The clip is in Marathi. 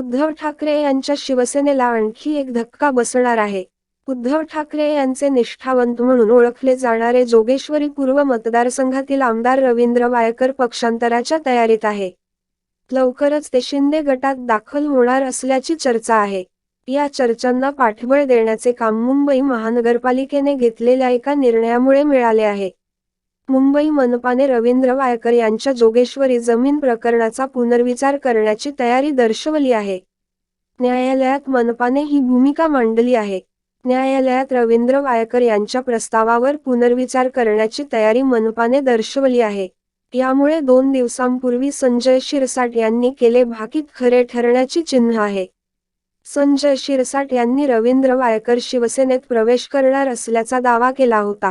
उद्धव ठाकरे यांच्या शिवसेनेला आणखी एक धक्का बसणार आहे. उद्धव ठाकरे यांचे निष्ठावंत म्हणून ओळखले जाणारे जोगेश्वरी पूर्व मतदारसंघातील आमदार रवींद्र वायकर पक्षांतराच्या तयारीत आहे. लवकरच ते शिंदे गटात दाखल होणार असल्याची चर्चा आहे. या चर्चांना पाठबळ देण्याचे काम मुंबई महानगरपालिकेने घेतलेल्या एका निर्णयामुळे मिळाले आहे. मुंबई मनपाने रवींद्र वायकर यांच्या जोगेश्वरी जमीन प्रकरणाचा पुनर्विचार करण्याची तयारी दर्शवली आहे. न्यायालयात मनपाने ही भूमिका मांडली आहे. न्यायालयात रवींद्र वायकर यांच्या प्रस्तावावर पुनर्विचार करण्याची तयारी मनपाने दर्शवली आहे. यामुळे दोन दिवसांपूर्वी संजय शिरसाट यांनी केले भाकीत खरे ठरण्याची चिन्ह आहे. संजय शिरसाट यांनी रवींद्र वायकर शिवसेनेत प्रवेश करणार असल्याचा दावा केला होता.